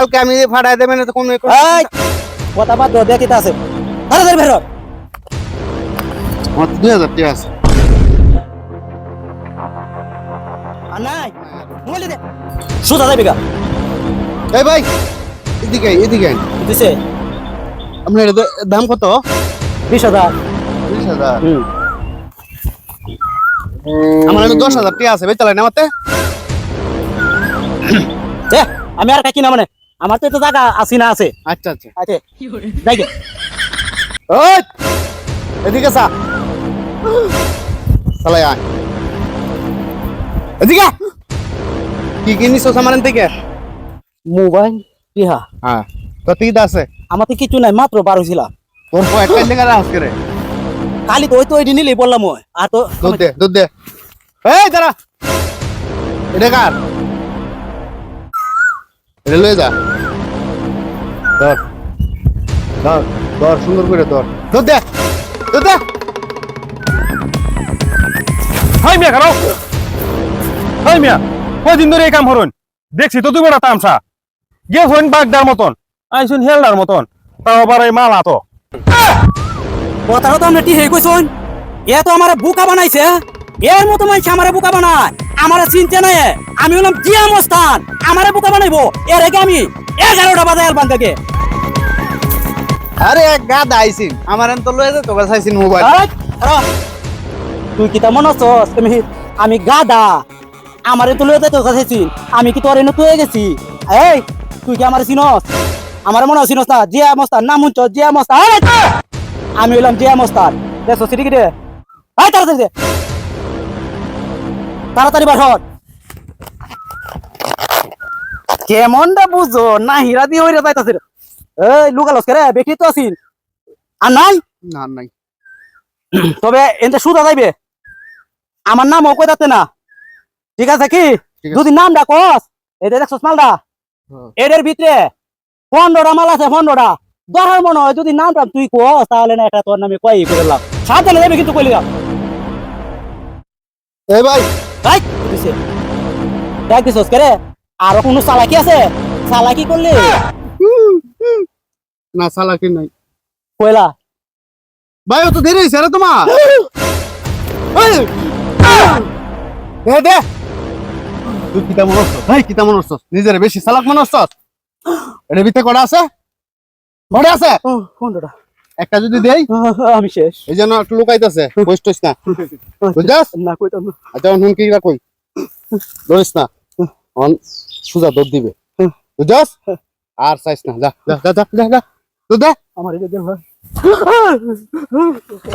কালকে আমি দেবেন তো কোনো কথা বাদ দাও দেখিতে আছে। বের হ। আমার দুই হাজার টাকা আছে। নাই মোবাইল দে। সুদা যাবি গা। এই ভাই এদিকে এদিকে দিছে। আপনার দাম কত? বিশ হাজার। বিশ হাজার। হুম। আমার আমি দশ হাজার টাকা আছে বেচালাই না আমাতে দে আমি আর কাকি না মানে। আমার তো এত জায়গা আসি না আছে। আচ্ছা আচ্ছা। আছে যাই গে ওই! এদিকে সা চালাই আয়। এদিকে আয়। কি কি নিছো সামান থেকে? মোবাইল টিহা। হ্যাঁ। তো টিকিট আছে। আমার তো কিছু নাই মাত্র বার হয়েছিলাম তোর কয়েকটা লেগে রাস করে কালি তো ওই তো ওইটি নিলেই বললাম ওই। আর তো দুধ দে দুধ দে। এই দাঁড়া। এটা কার? লয়ে যা। ধর। ধর ধর সুন্দর করে ধর। দুধ দে দুধ দে। হাই মিয়া হাই মিয়া কয়দিন ধরে এই কাম হরুন দেখছি তো তুমি না তামসা। গে হইন বাগদার মতন আইসুন হেলদার মতন। তাও আবার এই মালা তো। কথাটা তো আমরা টিহে কইছুন এ তো আমার বুকা বানাইছে এর মতো মানুষ আমার বুকা বানায়। আমার চিন্তা নাই আমি হলাম জিয়া মস্তান আমার বুকা বানাইবো। এর আগে আমি এগারোটা বাজে অ্যালবাম থেকে আরে এক গাদ আইছিন আমার এন তো লয়ে তোকে চাইছিন মোবাইল। তুই কি তেমন আছস? তুমি আমি গাদা। আমার তো লয়ে তোর কাছে আমি কি তোর এনে তুই গেছি? এই তুই কি আমার চিনস? আমার মনে চিনস না জিয়া মস্তান নাম শুনছ জিয়া মস্তান আমি হইলাম জিয়া মস্তান দেখছ সিটি কি রে এই তাড়াতাড়ি দে। তাড়াতাড়ি বার হট কেমনটা বুঝো? না হীরা দিয়ে হইরা যাইতাছে। এই লুকালস কে রে বেটি তো আছিস? আর নাই? না নাই। তবে এতে সুদা যাইবে। আমার নাম ও কইতাতে না। ঠিক আছে কি। যদি নাম ডাকস এদের দেখছস মালটা? হ্যাঁ। এদের ভিতরে পনেরোটা মাল আছে পনেরোটা। দশের মনে হয় যদি নামটা তুই কস তাহলে না এটা তোর নামে কই করলাম সাবধানে যাবে কিন্তু কইলি এই ভাই দেখ দিছস কে রে আর কোনো চালাকি আছে? চালাকি করলে? না সালাকি নাই। কইলা? ভাই ও তো দেরি হয়েছে রে তোমার? দে দে। তুই কিতা মনে ভাই কিতা মনে হচ্ছস নিজের বেশি চালাক মনে হচ্ছস এটা ভিতরে কটা আছে? কটা আছে? ও, পনেরোটা একটা যদি দেই আমি শেষ। এই জন্য একটু লুকাইতেছে বুঝছিস না। বুঝছস? না কইতাম না। আচ্ছা অন কি কই? ধরিস না। অন সুজা দৌড় দিবে। বুঝছস? আর চাইস না। যা যা যা যা যা তো দে। আমার এটা দেখ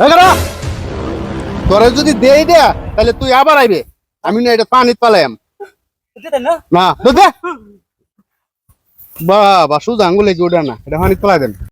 এগারো তোরে যদি দেই দেয়া তাহলে তুই আবার আইবে। আমি না এটা পানিত পালাইম না? না তো দে। বাবা সুজা আঙ্গুলে কি ওটা না। এটা পানিত পালাই দেন।